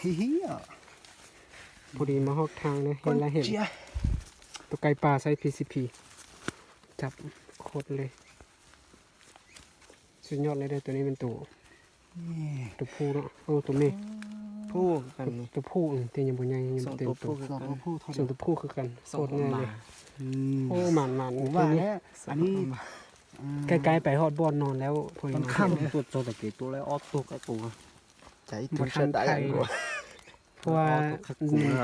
เฮียพอดีมาฮอกทางเลยเห็นแล้วเห็นตัวไก่ปลาไซส์ PCP จับโคตรเลย สุดยอดเลยเด้ตัวนี้เป็นตัวตัวผู้เนาะเออตัวเมียผู้กันตัวผู้เตียงยังบ่ใหญ่ยังส่งเต็มตัวตัผู้วคือสองกันตัวผู้ส่วนตัวผู้คือกันโคตรง่ายเลยโอ้หมันหมันว่านี้แล้วอันนี้ใกล้ๆไปฮอดบอนนอนแล้วพอดีมันข้ามเห็นตัวตะกี้ตัวแล้วออกตัวกับตัว ใจบ่ตัวทัเชินดได้ไทอยย่างกูเพราะว่า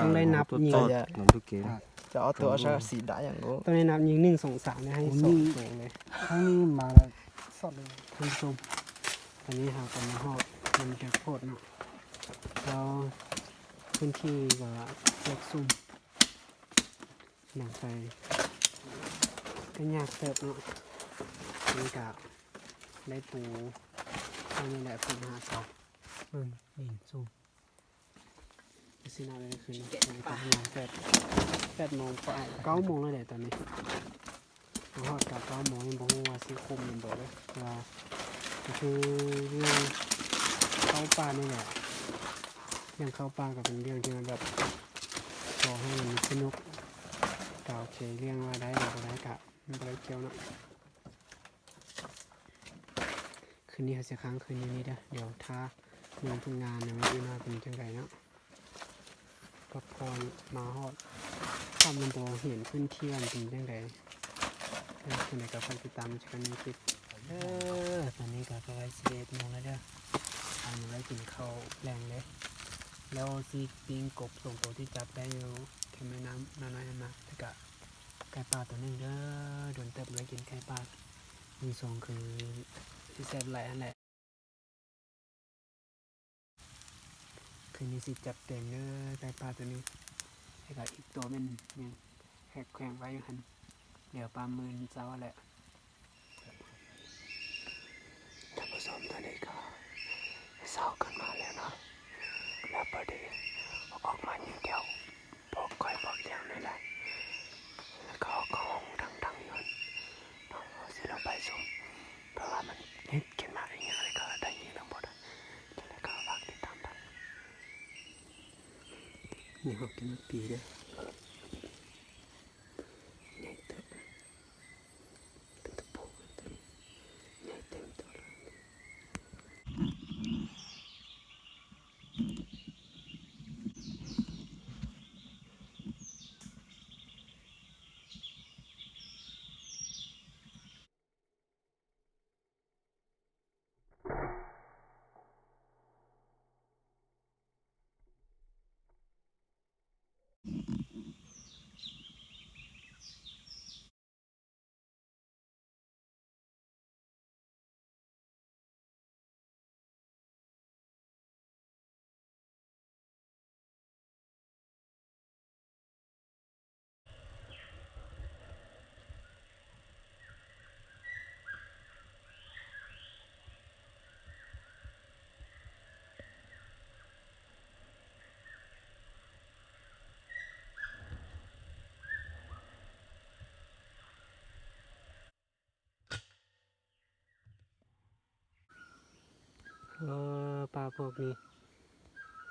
ต้องได้นับยิงตัวน้ำทุกเกมจะเอาตัวชาสีได้อย่างกูต้องได้นับยิงหนึ่งสองสามเนี่ยให้สองสองเลยครั้งนี้มาแล้วสดเลยท่านผู้ชมตอนนี้หากันมาฮอดมันจะโคตรเนาะแล้วพื้นที่ก็เล็กซุ่มหนังไปก็ยากเติบเนาะนี่ก็ได้ปูอันนี้แหละปูหาเสา เบิ่งนี่ซุ่มสินาเลยคืนนี้ยังทำงานแปดแปดโมงกว่าเก้าโมงแล้วเดี๋ยวตอนนี้มาฮอดกับเก้าโมงยังบอกว่าสิคุมยังบอกเลยว่าก็คือเรื่องเข้าป่านี่แหละเรื่องเข้าป่าก็เป็นเรื่องที่มันแบบขอให้มันสนุกก็โอเคเรื่องว่าได้หรือบ่ได้กะมันบ่ได้เกี่ยวเนาะคืนนี้เขาจะค้างคืนนี้นี่เด้อเดี๋ยวถ้า เมืองทุกงานเนี่ยมันจะมาเป็นจังไงเนาะก็พรมาฮอดทำมันตัวเห็นพื้นที่มันเป็นจังไงเออคนไหนก็คอยติดตามชกันในคลิปเออตอนนี้ก็ประมาณสิบเอ็ดโมงแล้วเด้อทานไว้กินข้าวแรงเลยแล้วซีปิงกบส่งตัวที่จับได้อยู่แค่แม่น้ำน้อยๆนั่นนะแต่ก็ไก่ปลาตัวหนึงเด้อโดนเติบไว้กินไก่ปลามีสองคือที่แซ่บหลายอันแหละ คืนนี้สิจับเต็มเด้อไก่ปลาตัวนี้แล้วก็อีกตัวเป็นยังแขกแขวงไว้อยู่หันเดี๋ยวปลาหมื่นเจ้าแหละท่านผู้ชมตอนนี้ก็เศร้ากันมาแล้วเนาะแล้วประเดี๋ยวออกมาอย่างเดียวบอกคอยบอกอย่างนี่แหละแล้วก็ก็ห้องดังๆอยู่เนาะเอาสิเราไปชมเพราะว่ามันเห็นเขียนมาอย่างเงี้ยเลยก็ได้ยินทั้งหมดอะแล้วก็ฝากติดตามกัน นี่เขากินปีเด้อใหญ่เติบเป็นตะปูใหญ่เต็มตัวเลย เออปลาพวกนี้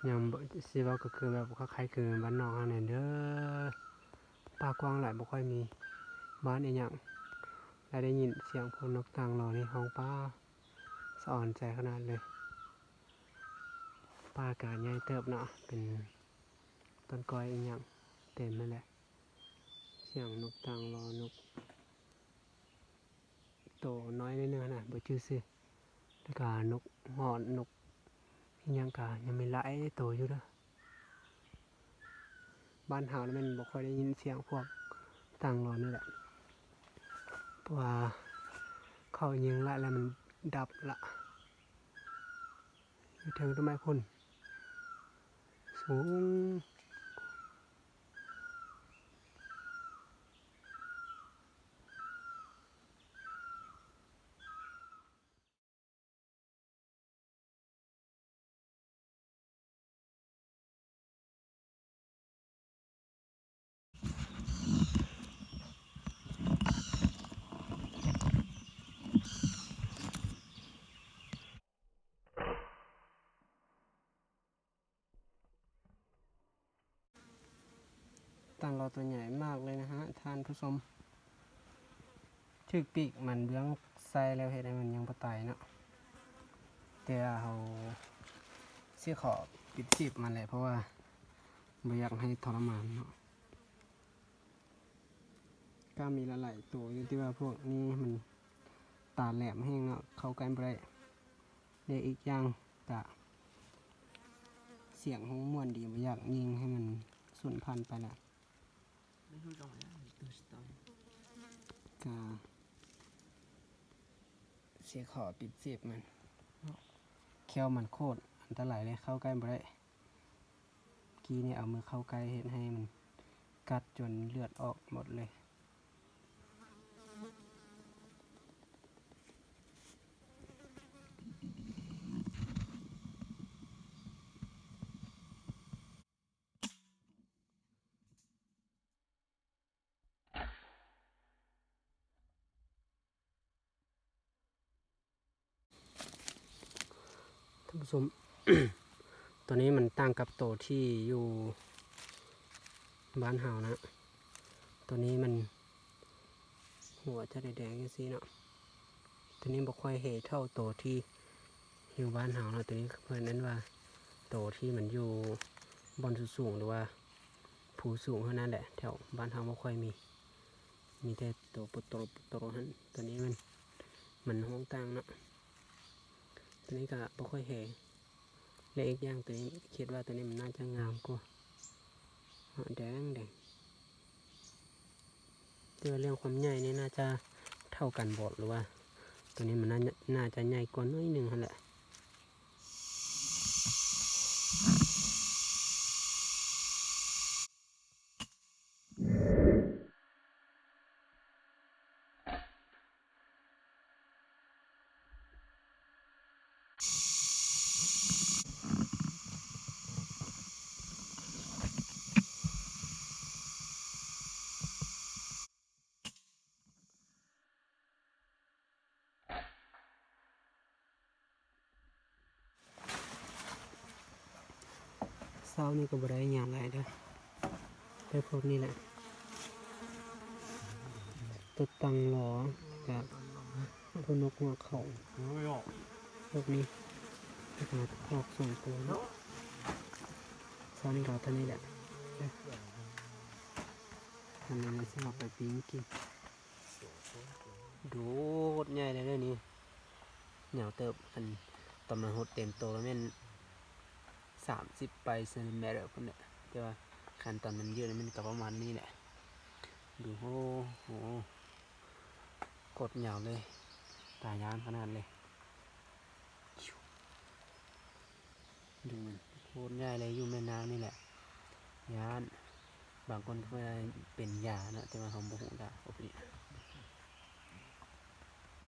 ยังบ่สิว่าก็คือแบบคล้ายๆคือบ้านนอกเฮาเนี่ยเด้อปลากว้างหลายบ่ค่อยมีบ้านอีหยังแล้วได้ยินเสียงพวกนกต่างรอในห้องป้าสอนใจขนาดเลยปลากาใหญ่เติบเนาะเป็นต้นกอยอีหยังเต็มนั่นแหละเสียงนกต่างรอนกโตน้อยนิดนึงนะบ่ชื่อสิ แล้วก็นกหอนนกยังกะยังไม่หลายโตวอยู่เด้อบ้านเฮานี่มันบ่ค่อยได้ยินเสียงพวกต่างรอนนี่แหละเพราะว่าเขายิงละแล้วมันดับละอยู่เทิงต้นไม้พุ่นสูง ตังเราตัวใหญ่มากเลยนะฮะท่านผู้ชมถึกปีกมันเบื้องใส่แล้วเห็นให้มันยังปตายเนาะแต่เขาเสียขอบปิดสิบมันแหละเพราะว่าไม่อยากให้ทรมานเนาะก็มีหลายตัวอยู่ที่ว่าพวกนี้มันตาแหลมแห้งเนาะเข้ากันไปเดี๋ยวอีกอย่างกะเสียงของมวนดีไม่อยากยิงให้มันสูญพันธุ์ไปละ กาเสียขอปิดเสียบมันแควมันโคตรอันตรายเลยเข้าใกล้บ่ได้กี้เนี่ยเอามือเข้าใกล้เห็นให้มันกัดจนเลือดออกหมดเลย ท่านผู้ชมตัวนี้มันตั้งกับตัวที่อยู่บ้านเฮานะ ตัวนี้มัน หัวจะแดงๆอย่างนี้เนาะตัวนี้บ่ค่อยเห็นเท่าตัวที่อยู่บ้านเฮานะตัวนี้เพราะนั้นว่าตัวที่มันอยู่บนสูงๆหรือว่าภูสูงเท่านั้นแหละ แถวบ้านเฮาบ่ค่อยมี มีแต่ตัวปุตโตปุตโตรหันตัวนี้มันมันห้องต่างเนาะ ตัวนี้ก็บ่ค่อยเห็นและอีกอย่างตัวนี้คิดว่าตัวนี้มันน่าจะงามกว่าแดงแดงแต่ว่าเรื่องความใหญ่นี่น่าจะเท่ากันบดหรือว่า ตัวนี้มันน่าจะใหญ่กว่าน้อยหนึ่งฮะแหละ เศร้านี่ก็บ่ได้หยางไรเด้อได้พวกนี้แหละตัวตังหลอกับพวกนกหัวเขาพวกนี้ขนาดออกสองตัวเนาะเศร้านี่ก็เท่านี้แหละทำอะไรสำหรับไปปิ้งกินโดดใหญ่เลยเด้อนี่เหนียวเติบอันตำนานหดเต็มโตแล้วแม่น สามสิบไปเซนติเมตรพุ่นเนี่ยแต่ว่าขั้นตอนมันเยอะมันก็ประมาณนี้แหละดูโอ้โหกดเหยาวเลย ตายยานขนาดเลย ดูมันโคตรง่ายเลยอยู่แม่น้ำนี่แหละยาน บางคนก็เป็นยานะแต่ว่าเขาบุกได้โอ้โห